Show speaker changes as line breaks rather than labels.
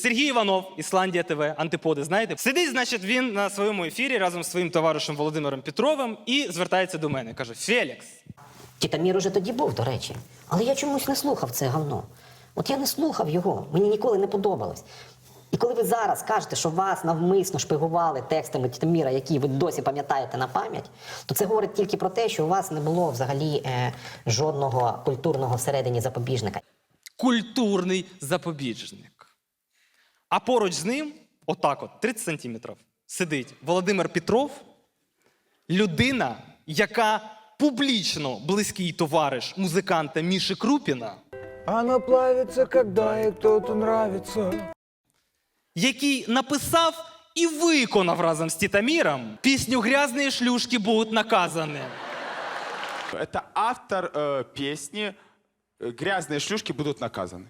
Сергій Іванов, Ісландія ТВ, Антиподи, знаєте? Сидить, значить, він на своєму ефірі разом з своїм товаришем Володимиром Петровим і звертається до мене. Каже: Фелікс,
Тітамір уже тоді був, до речі. Але я чомусь не слухав це говно. От я не слухав його, мені ніколи не подобалось. І коли ви зараз кажете, що вас навмисно шпигували текстами Тітаміра, які ви досі пам'ятаєте на пам'ять, то це говорить тільки про те, що у вас не було взагалі е, жодного культурного всередині запобіжника.
культурний запобіжник. А поруч з ним, отак от, 30 сантиметрів, сидить Володимир Петров, людина, яка публічно близький товариш музиканта Міші Крупіна,
Она плавится, когда ей кто-то нравится.
який написав і виконав разом з Тітаміром пісню Грязні шлюшки будуть наказані.
Это автор э, песни э, «Грязные шлюшки будут наказаны».